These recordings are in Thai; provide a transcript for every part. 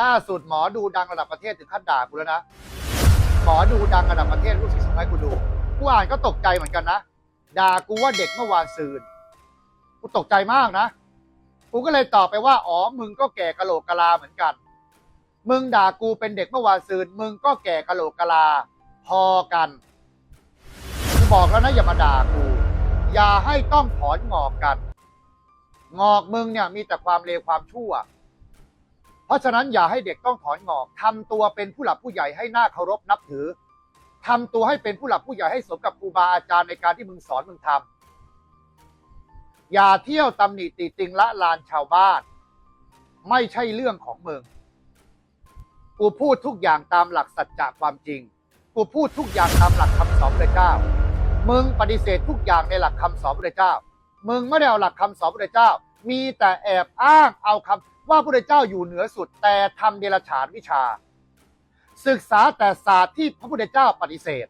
ล่าสุดหมอดูดังระดับประเทศถึงขั้นด่ากูแล้วนะ หมอดูดังระดับประเทศลูกศิษย์ส่งให้กูดู กูอ่านก็ตกใจเหมือนกันนะ ด่ากูว่าเด็กเมื่อวานซืน กูตกใจมากนะ กูก็เลยตอบไปว่า อ๋อ มึงก็แก่กะโหลกกะลาเหมือนกัน มึงด่ากูเป็นเด็กเมื่อวานซืน มึงก็แก่กะโหลกกะลา พอกัน กูบอกแล้วนะอย่ามาด่ากู อย่าให้ต้องถอนงอกกัน งอกมึงเนี่ยมีแต่ความเลวความชั่ว เพราะฉะนั้นอย่าให้เด็กต้องถอนงอกทำตัวเป็นผู้หลักผู้ใหญ่ให้หน้าเคารพนับถือทำตัวให้เป็นผู้หลักผู้ใหญ่ให้สมกับครูบาอาจารย์ในการที่มึงสอนมึงทำอย่าเที่ยวตำหนิติติงละลานชาวบ้าน ไม่ใช่เรื่องของมึงกูพูดทุกอย่างตามหลักสัจจะความจริง กูพูดทุกอย่างตามหลักคำสอนพระเจ้า มึงปฏิเสธทุกอย่างในหลักคำสอนพระเจ้า มึงไม่ได้เอาหลักคำสอนพระเจ้า มีแต่แอบอ้างเอาคำ ว่าพระเจ้าอยู่เหนือสุดแต่ทำเดรัจฉานวิชา ศึกษาแต่ศาสตร์ที่พระพุทธเจ้าปฏิเสธ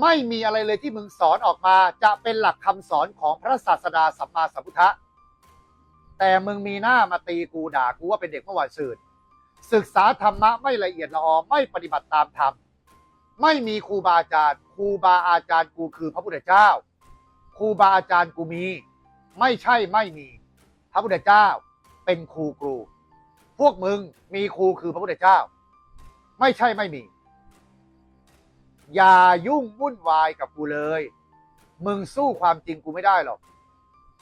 ไม่มีอะไรเลยที่มึงสอนออกมาจะเป็นหลักคำสอนของพระศาสดาสัมมาสัมพุทธะแต่มึงมีหน้ามาตีกูด่ากูว่าเป็นเด็กเมื่อวานซืนศึกษาธรรมะไม่ละเอียดละออไม่ปฏิบัติตามธรรมไม่มีครูบาอาจารย์ครูบาอาจารย์กูคือพระพุทธเจ้าครูบาอาจารย์กูมี ไม่ใช่ไม่มี พระพุทธเจ้า เป็นครูครู พวกมึงมีครูคือพระพุทธเจ้า ไม่ใช่ไม่มี อย่ายุ่งวุ่นวายกับกูเลย มึงสู้ความจริงกูไม่ได้หรอก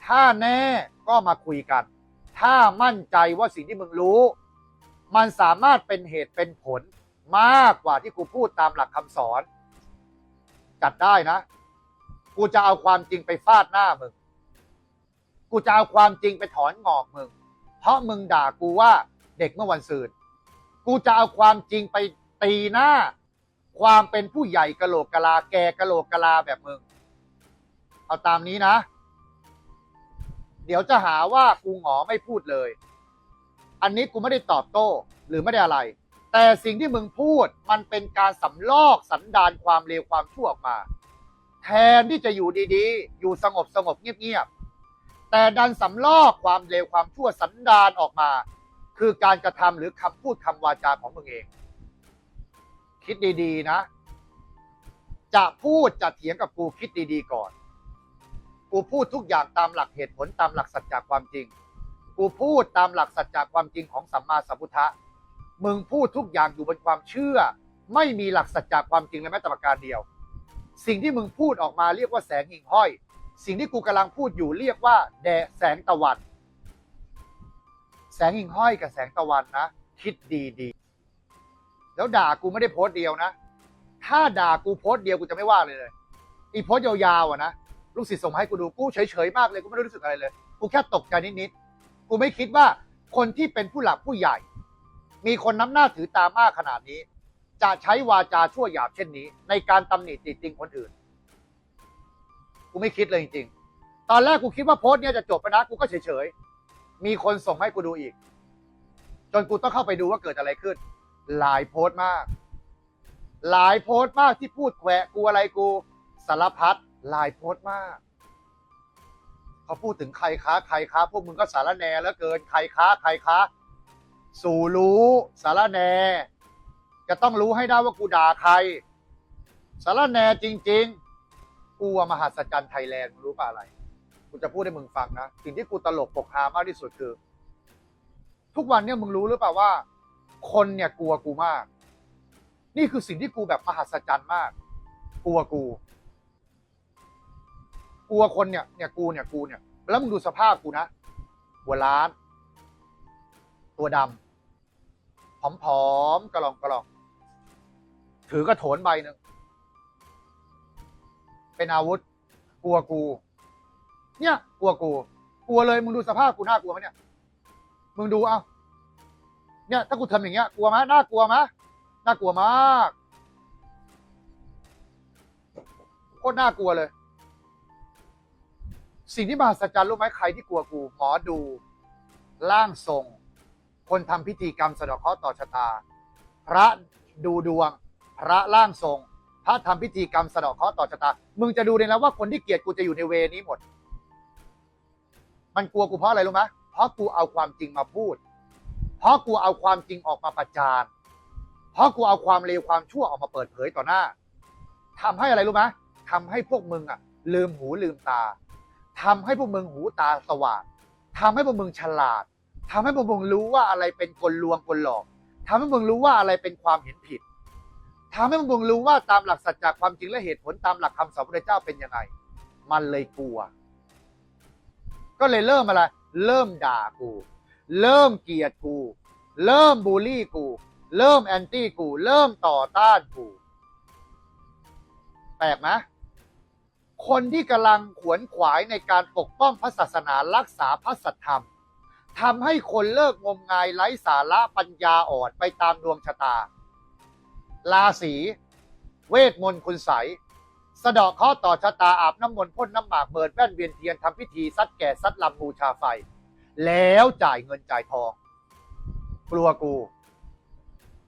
ถ้าแน่ก็มาคุยกัน ถ้ามั่นใจว่าสิ่งที่มึงรู้ มันสามารถเป็นเหตุเป็นผลมากกว่าที่กูพูดตามหลักคำสอน จัดได้นะ กูจะเอาความจริงไปฟาดหน้ามึง กูจะเอาความจริงไปถอนงอกมึง เพราะมึงด่ากูว่าเด็กเมื่อวันซืนกูจะเอาความจริงไปตีหน้า ความเป็นผู้ใหญ่กะโหลกกะลาแกกะโหลกกะลาแบบมึง เอาตามนี้นะ เดี๋ยวจะหาว่ากูหงอไม่พูดเลย อันนี้กูไม่ได้ตอบโต้หรือไม่ได้อะไร แต่สิ่งที่มึงพูดมันเป็นการสำลอกสันดานความเลวความชั่วออกมา แทนที่จะอยู่ดีๆ อยู่สงบสงบเงียบๆ แต่ดันสำลอกความเลวความชั่วสันดานออกมา คือการกระทำหรือคำพูดคำวาจาของมึงเอง คิดดีๆนะ จะพูดจะเถียงกับกูคิดดีๆก่อน กูพูดทุกอย่างตามหลักเหตุผลตามหลักสัจจะความจริง กูพูดตามหลักสัจจะความจริงของสัมมาสัมพุทธะมึงพูดทุกอย่างอยู่บนความเชื่อ ไม่มีหลักสัจจะความจริงเลยแม้แต่ประการเดียว สิ่งที่มึงพูดออกมาเรียกว่าแสงหิ่งห้อย สิ่งที่กูกำลังพูดอยู่เรียกว่า แดดแสงตะวัน แสงหิ่งห้อยกับแสงตะวันนะคิดดีๆแล้วด่ากูไม่ได้โพสต์เดียวนะ ถ้าด่ากูโพสต์เดียวกูจะไม่ว่าเลยเลย อีโพสต์ยาวๆอะนะลูกศิษย์ส่งมาให้กูดูกูเฉยๆมากเลยกูไม่ได้รู้สึกอะไรเลย กูแค่ตกใจนิดๆกูไม่คิดว่าคนที่เป็นผู้หลักผู้ใหญ่ มีคนน้ำหน้าถือตามากขนาดนี้ จะใช้วาจาชั่วหยาบเช่นนี้ ในการตำหนิติติงคนอื่น กูไม่คิดเลยจริงๆ ตอนแรกกูคิดว่าโพสต์เนี้ยจะจบไปนะ กูก็เฉยๆ มีคนส่งให้กูดูอีก จนกูต้องเข้าไปดูว่าเกิดอะไรขึ้น หลายโพสต์มาก หลายโพสต์มากที่พูดแขวะกูอะไรกูสารพัดหลายโพสต์มากเขาพูดถึงใครค้าใครค้าพวกมึงก็สารแหนแล้วเกินใครค้าใครค้า สู่รู้สารแหนจะต้องรู้ให้ได้ว่ากูด่าใครสารแหนจริง ๆ กูอะมหัศจรรย์ไทยแลนด์มึงรู้ป่ะอะไร กูจะพูดให้มึงฟังนะ สิ่งที่กูตลกปกฮามากที่สุดคือ ทุกวันเนี่ยมึงรู้หรือเปล่าว่า คนเนี่ยกลัวกูมาก นี่คือสิ่งที่กูแบบมหัศจรรย์มาก กลัวกู กลัวคนเนี่ย เนี่ยกูเนี่ยกูเนี่ย แล้วมึงดูสภาพกูนะ หัวล้าน ตัวดำผอมๆกระลองกระลอง ถือกระโถนใบหนึ่ง เป็นอาวุธ กลัวกู เนี่ย กลัวกู กลัวเลยมึงดูสภาพกูน่ากลัวไหมเนี่ย มึงดูเอาเนี่ยถ้ากูทำอย่างเงี้ยกลัวไหมน่ากลัวไหมน่ากลัวมากโคตรน่ากลัวเลย สิ่งที่มหัศจรรย์รู้ไหมใครที่กลัวกูหมอดูร่างทรง คนทำพิธีกรรมสะดาะเคราะห์ต่อชะตา พระดูดวง พระร่างทรง พระทำพิธีกรรมสะเดาะเคราะห์ต่อชะตา มึงจะดูเลยนะว่าคนที่เกลียดกูจะอยู่ในเวนี้หมด มันกลัวกูเพราะอะไรรู้ไหมเพราะกูเอาความจริงมาพูด เพราะกูเอาความจริงออกมาประจาน เพราะกูเอาความเลวความชั่วออกมาเปิดเผยต่อหน้าทำให้อะไรรู้ไหมทำให้พวกมึงอะ ลืมหูลืมตาทำให้พวกมึงหูตาสว่างทำให้พวกมึงฉลาดทำให้พวกมึงรู้ว่าอะไรเป็นกลลวงกลหลอกทำให้พวกมึงรู้ว่าอะไรเป็นความเห็นผิด ทำให้พวกมึงรู้ว่าตามหลักสัจจะความจริงและเหตุผลตามหลักคำสอนพระเจ้าเป็นยังไง มันเลยกลัว ก็เลยเริ่มอะไร เริ่มด่ากู เริ่มเกลียดกู เริ่มบูลลี่กู เริ่มแอนตี้กู เริ่มต่อต้านกู แปลกไหมคนที่กำลังขวนขวายในการปกป้องพระศาสนารักษาพระสัทธรรมทำให้คนเลิกงมงายไร้สาระปัญญาอ่อนไปตามดวงชะตา ราศีเวทมนต์คุณใสสะเดอกข้อต่อชะตาอาบน้ำมนต์พ่นน้ำหมากเบิดแว่นเวียนเทียนทำพิธีซัดแก่ซัดลำบูชาไฟ แล้วจ่ายเงินจ่ายทอง กลัวกู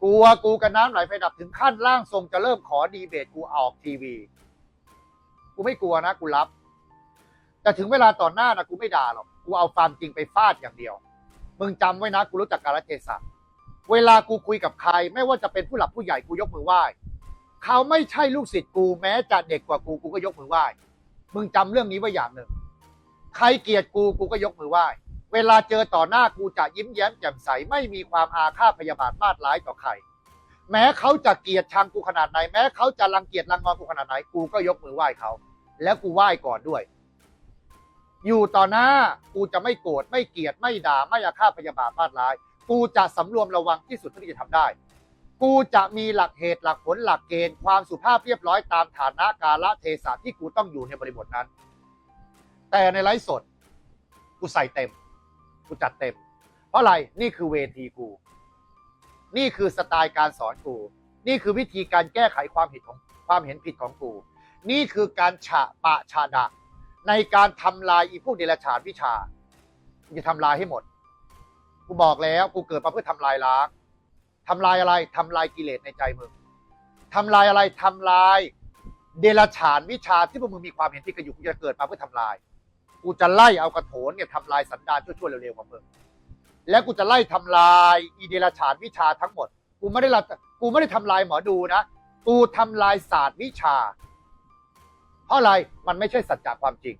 กลัวกูกับน้ำไหลไฟดับถึงขั้นร่างทรงจะเริ่มขอดีเบตกูออกทีวี กูไม่กลัวนะ กูรับ แต่ถึงเวลาต่อหน้านะกูไม่ด่าหรอก กูเอาความจริงไปฟาดอย่างเดียว มึงจำไว้นะ กูรู้จักกาลเทศะ เวลากูคุยกับใคร ไม่ว่าจะเป็นผู้หลักผู้ใหญ่กูยกมือไหว้เขาไม่ใช่ลูกศิษย์กูแม้จะเด็กกว่ากูกูก็ยกมือไหว้มึงจำเรื่องนี้ไว้อย่างหนึ่ง ใครเกลียดกูกูก็ยกมือไหว้เวลาเจอต่อหน้ากูจะยิ้มแย้มแจ่มใสไม่มีความอาฆาตพยาบาทมาดร้ายต่อใคร แม้เขาจะเกลียดชังกูขนาดไหน แม้เขาจะรังเกียจรังงอนกูขนาดไหนกูก็ยกมือไหว้เขา แล้วกูไหว้ก่อนด้วย อยู่ต่อหน้ากูจะไม่โกรธไม่เกลียดไม่ด่าไม่อาฆาตพยาบาทมาดร้าย กูจะสำรวมระวังที่สุดเท่าที่จะทำได้ กูจะมีหลักเหตุหลักผลหลักเกณฑ์ความสุภาพเรียบร้อยตามฐานะกาลเทศะที่กูต้องอยู่ในบริบทนั้น แต่ในไลฟ์สด กูใส่เต็ม กูจัดเต็ม เพราะอะไรนี่คือเวทีกู นี่คือสไตล์การสอนกู นี่คือวิธีการแก้ไขความผิดของความเห็นผิดของกู นี่คือการฉะปะชาดะในการทำลายอีพวกเดรัจฉานวิชากูจะทำลายให้หมด กูบอกแล้วกูเกิดมาเพื่อทำลายล้างทำลายอะไรทำลายกิเลสในใจมึงทำลายอะไรทำลาย เดรัจฉานวิชาที่พวกมึงมีความเห็นผิดกันอยู่กูจะเกิดมาเพื่อทำลาย กูจะไล่เอากระโถนเนี่ยทำลายสันดานชั่วๆเร็วๆของมึงและกูจะไล่ทำลายอีเดรัจฉานวิชาทั้งหมด กูไม่ได้ละกูไม่ได้ทำลายหมอดูนะ กูทำลายศาสตร์วิชา เพราะอะไรมันไม่ใช่สัจจะความจริง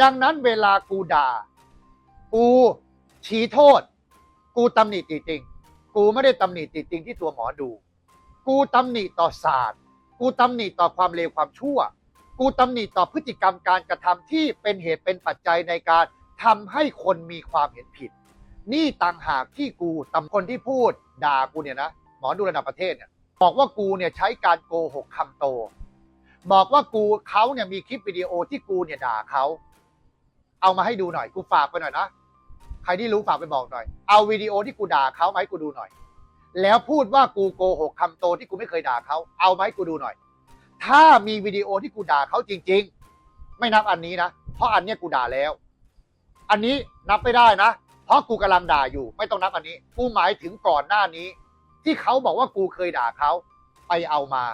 ดังนั้นเวลากูด่า กู ชี้โทษ กูตำหนิติติงกูไม่ได้ตำหนิติติงที่ตัวหมอดู กูตำหนิต่อศาสตร์ กูตำหนิต่อความเลวความชั่ว กูตำหนิต่อพฤติกรรมการกระทำที่เป็นเหตุเป็นปัจจัยในการทำให้คนมีความเห็นผิด นี่ต่างหากที่กูตำคนที่พูดด่ากูเนี่ยนะหมอดูระดับประเทศเนี่ยบอกว่ากูเนี่ยใช้การโกหกคำโต บอกว่ากูเขาเนี่ยมีคลิปวิดีโอที่กูเนี่ยด่าเขาเอามาให้ดูหน่อยกูฝากไปหน่อยนะ ใครที่รู้ฝากไปบอกหน่อย เอาวิดีโอที่กูด่าเขามาให้กูดูหน่อย แล้วพูดว่ากูโกหกคำโตที่กูไม่เคยด่าเขาเอามาให้กูดูหน่อย ถ้ามีวิดีโอที่กูด่าเขาจริง ๆ ไม่นับอันนี้นะ เพราะอันเนี้ยกูด่าแล้ว อันนี้นับไม่ได้นะ เพราะกูกำลังด่าอยู่ ไม่ต้องนับอันนี้ กูหมายถึงก่อนหน้านี้ ที่เขาบอกว่ากูเคยด่าเขาไปเอามา